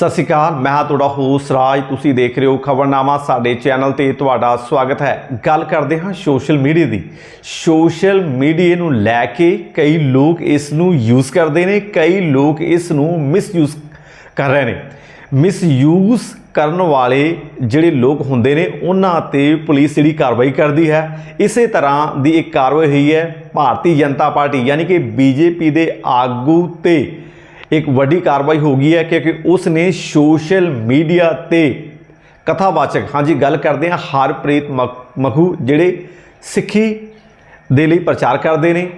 ਸਤਿ ਸ਼੍ਰੀ ਅਕਾਲ, ਮੈਂ ਹਾਂ ਤੁਹਾਡਾ ਹੋਸਟ ਰਾਜ। ਤੁਸੀਂ ਦੇਖ ਰਹੇ ਹੋ ਖਬਰਨਾਮਾ, ਸਾਡੇ ਚੈਨਲ ਤੇ ਤੁਹਾਡਾ ਸਵਾਗਤ ਹੈ। ਗੱਲ ਕਰਦੇ ਹਾਂ ਸੋਸ਼ਲ ਮੀਡੀਆ ਦੀ। ਸੋਸ਼ਲ ਮੀਡੀਆ ਨੂੰ ਲੈ ਕੇ ਕਈ ਲੋਕ ਇਸ ਨੂੰ ਯੂਜ਼ ਕਰਦੇ ਨੇ, ਕਈ ਲੋਕ ਇਸ ਨੂੰ ਮਿਸਯੂਜ਼ ਕਰ ਰਹੇ ਨੇ। ਮਿਸਯੂਜ਼ ਕਰਨ ਵਾਲੇ ਜਿਹੜੇ ਲੋਕ ਹੁੰਦੇ ਨੇ, ਉਹਨਾਂ ਤੇ ਪੁਲਿਸ ਜਿਹੜੀ ਕਾਰਵਾਈ ਕਰਦੀ ਹੈ। ਇਸੇ ਤਰ੍ਹਾਂ ਦੀ ਇੱਕ ਕਾਰਵਾਈ ਹੋਈ ਹੈ। ਭਾਰਤੀ ਜਨਤਾ ਪਾਰਟੀ, ਯਾਨੀ ਕਿ ਬੀਜੇਪੀ ਦੇ ਆਗੂ ਤੇ ਇੱਕ ਵੱਡੀ ਕਾਰਵਾਈ ਹੋ ਗਈ ਹੈ ਕਿਉਂਕਿ ਉਸ ਨੇ ਸੋਸ਼ਲ ਮੀਡੀਆ ਤੇ ਕਥਾਵਾਚਕ, ਹਾਂਜੀ, ਗੱਲ ਕਰਦੇ ਹਾਂ, ਹਰਪ੍ਰੀਤ ਮਖ- ਮਖੂ, ਜਿਹੜੇ ਸਿੱਖੀ ਦੇ ਲਈ ਪ੍ਰਚਾਰ ਕਰਦੇ ਨੇ,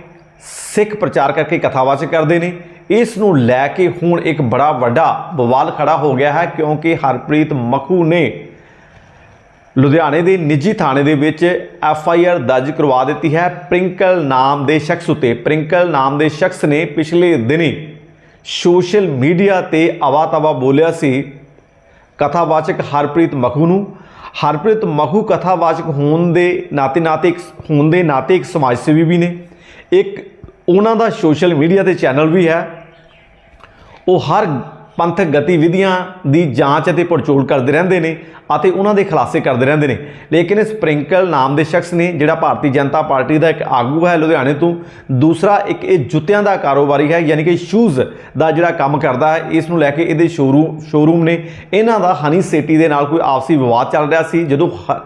ਸਿੱਖ ਪ੍ਰਚਾਰ ਕਰਕੇ ਕਥਾਵਾਚਕ ਕਰਦੇ ਨੇ, ਇਸ ਨੂੰ ਲੈ ਕੇ ਹੁਣ ਇੱਕ ਬੜਾ ਵੱਡਾ ਬਵਾਲ ਖੜਾ ਹੋ ਗਿਆ ਹੈ ਕਿਉਂਕਿ ਹਰਪ੍ਰੀਤ ਮਖੂ ਨੇ ਲੁਧਿਆਣੇ ਦੇ ਨਿੱਜੀ ਥਾਣੇ ਦੇ ਵਿੱਚ ਐਫ ਆਈ ਆਰ ਦਰਜ ਕਰਵਾ ਦਿੱਤੀ ਹੈ। ਪ੍ਰਿੰਕਲ ਨਾਮ ਦੇ ਸ਼ਖਸ ਉਤੇ, ਪ੍ਰਿੰਕਲ ਨਾਮ ਦੇ ਸ਼ਖਸ ਨੇ ਪਿਛਲੇ ਦਿਨੀ ਸੋਸ਼ਲ ਮੀਡੀਆ ਤੇ ਆਵਾ-ਤਵਾ ਬੋਲਿਆ ਸੀ। ਕਥਾਵਾਚਕ ਹਰਪ੍ਰੀਤ ਮਖੂ ਨੂੰ। ਹਰਪ੍ਰੀਤ ਮਖੂ ਕਥਾਵਾਚਕ ਹੋਣ ਦੇ ਨਾਤੇ ਨਾਤੇ ਇੱਕ ਹੋਣ ਦੇ ਨਾਤੇ ਇੱਕ ਸਮਾਜ ਸੇਵੀ ਵੀ ਨੇ। ਇੱਕ ਉਹਨਾਂ ਦਾ ਸੋਸ਼ਲ ਮੀਡੀਆ ਤੇ ਚੈਨਲ ਵੀ ਹੈ। ਉਹ ਹਰ ਪੰਥਕ ਗਤੀਵਿਧੀਆਂ ਦੀ ਜਾਂਚ ਅਤੇ ਪੜਚੋਲ ਕਰਦੇ ਰਹਿੰਦੇ ਨੇ ਅਤੇ ਉਹਨਾਂ ਦੇ ਖੁਲਾਸੇ ਕਰਦੇ ਰਹਿੰਦੇ ਨੇ। ਲੇਕਿਨ ਸਪ੍ਰਿੰਕਲ ਨਾਮ ਦੇ ਸ਼ਖਸ ਨੇ, ਜਿਹੜਾ ਭਾਰਤੀ ਜਨਤਾ ਪਾਰਟੀ ਦਾ ਇੱਕ ਆਗੂ ਹੈ ਲੁਧਿਆਣੇ ਤੋਂ, ਦੂਸਰਾ ਇੱਕ ਇਹ ਜੁੱਤਿਆਂ ਦਾ ਕਾਰੋਬਾਰੀ ਹੈ, ਯਾਨੀ ਕਿ ਸ਼ੂਜ਼ ਦਾ ਜਿਹੜਾ ਕੰਮ ਕਰਦਾ ਹੈ, ਇਸ ਨੂੰ ਲੈ ਕੇ ਇਹਦੇ ਸ਼ੋਰੂਮ ਸ਼ੋਰੂਮ ਨੇ ਇਹਨਾਂ ਦਾ ਹਨੀ ਸੇਟੀ ਦੇ ਨਾਲ ਕੋਈ ਆਪਸੀ ਵਿਵਾਦ ਚੱਲ ਰਿਹਾ ਸੀ। ਜਦੋਂ ਹ-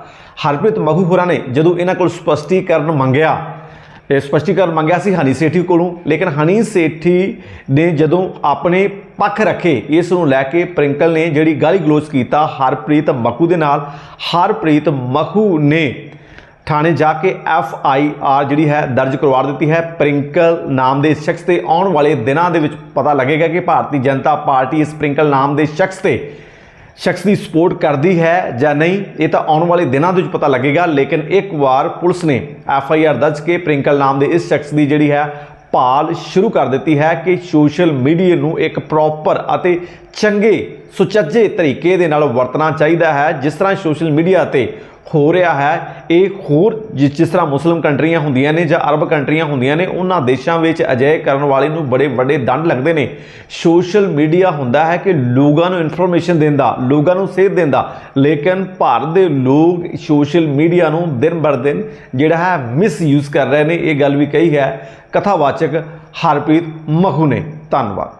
ਹਰਪ੍ਰੀਤ ਮਖੂ ਹੋਰਾਂ ਨੇ ਜਦੋਂ ਇਹਨਾਂ ਕੋਲ ਸਪਸ਼ਟੀਕਰਨ ਮੰਗਿਆ ਸਪਸ਼ਟੀਕਰਨ ਮੰਗਿਆ ਸੀ ਹਨੀ ਸੇਠੀ ਕੋਲੋਂ, ਲੇਕਿਨ ਹਨੀ ਸੇਠੀ ਨੇ ਜਦੋਂ ਆਪਣੇ ਪੱਖ ਰੱਖੇ, ਇਸ ਨੂੰ ਲੈ ਕੇ ਪ੍ਰਿੰਕਲ ਨੇ ਜਿਹੜੀ ਗਾਲੀ ਗਲੋਚ ਕੀਤਾ ਹਰਪ੍ਰੀਤ ਮੱਖੂ ਦੇ ਨਾਲ, ਹਰਪ੍ਰੀਤ ਮੱਖੂ ਨੇ ਥਾਣੇ ਜਾ ਕੇ ਐਫ ਆਈ ਆਰ ਜਿਹੜੀ ਹੈ ਦਰਜ ਕਰਵਾ ਦਿੱਤੀ ਹੈ। ਪ੍ਰਿੰਕਲ ਨਾਮ ਦੇ ਸ਼ਖਸ ਤੇ ਆਉਣ ਵਾਲੇ ਦਿਨਾਂ ਦੇ ਵਿੱਚ ਪਤਾ ਲੱਗੇਗਾ ਕਿ ਭਾਰਤੀ ਜਨਤਾ ਪਾਰਟੀ ਇਸ ਪ੍ਰਿੰਕਲ ਨਾਮ ਦੇ ਸ਼ਖਸ ਤੇ ਸ਼ਖਸ ਦੀ ਸਪੋਰਟ ਕਰਦੀ ਹੈ ਜਾਂ ਨਹੀਂ, ਇਹ ਤਾਂ ਆਉਣ ਵਾਲੇ ਦਿਨਾਂ ਦੇ ਵਿੱਚ ਪਤਾ ਲੱਗੇਗਾ, ਲੇਕਿਨ ਇੱਕ ਵਾਰ ਪੁਲਿਸ ਨੇ ਐਫ ਆਈ ਆਰ ਦਰਜ ਕੇ ਪ੍ਰਿੰਕਲ ਨਾਮ ਦੇ ਇਸ ਸ਼ਖਸ ਦੀ ਜਿਹੜੀ ਹੈ, ਭਾਲ ਸ਼ੁਰੂ ਕਰ ਦਿੱਤੀ ਹੈ ਕਿ ਸੋਸ਼ਲ ਮੀਡੀਆ ਨੂੰ ਇੱਕ ਪ੍ਰੋਪਰ ਅਤੇ ਚੰਗੇ ਸੁਚੱਜੇ ਤਰੀਕੇ ਦੇ ਨਾਲ ਵਰਤਣਾ ਚਾਹੀਦਾ ਹੈ, ਜਿਸ ਤਰ੍ਹਾਂ ਸੋਸ਼ਲ ਮੀਡੀਆ ਤੇ ਹੋ ਰਿਹਾ ਹੈ। ਇਹ ਹੋਰ ਜਿ- ਜਿਸ ਤਰ੍ਹਾਂ ਮੁਸਲਿਮ ਕੰਟਰੀਆਂ ਹੁੰਦੀਆਂ ਨੇ ਜਾਂ ਅਰਬ ਕੰਟਰੀਆਂ ਹੁੰਦੀਆਂ ਨੇ, ਉਹਨਾਂ ਦੇਸ਼ਾਂ ਵਿੱਚ ਅਜਿਹੇ ਕਰਨ ਵਾਲੇ ਨੂੰ ਬੜੇ ਵੱਡੇ ਦੰਡ ਲੱਗਦੇ ਨੇ। ਸੋਸ਼ਲ ਮੀਡੀਆ ਹੁੰਦਾ ਹੈ ਕਿ ਲੋਕਾਂ ਨੂੰ ਇਨਫੋਰਮੇਸ਼ਨ ਦਿੰਦਾ ਲੋਕਾਂ ਨੂੰ ਸੇਧ ਦਿੰਦਾ ਲੇਕਿਨ ਭਾਰਤ ਦੇ ਲੋਕ ਸੋਸ਼ਲ ਮੀਡੀਆ ਨੂੰ ਦਿਨ ਬਰ ਦਿਨ ਜਿਹੜਾ ਹੈ ਮਿਸਯੂਜ਼ ਕਰ ਰਹੇ ਨੇ। ਇਹ ਗੱਲ ਵੀ ਕਹੀ ਹੈ। ਕਥਾਵਾਚਕ ਹਰਪ੍ਰੀਤ ਮਖੂ ਨੇ। ਧੰਨਵਾਦ।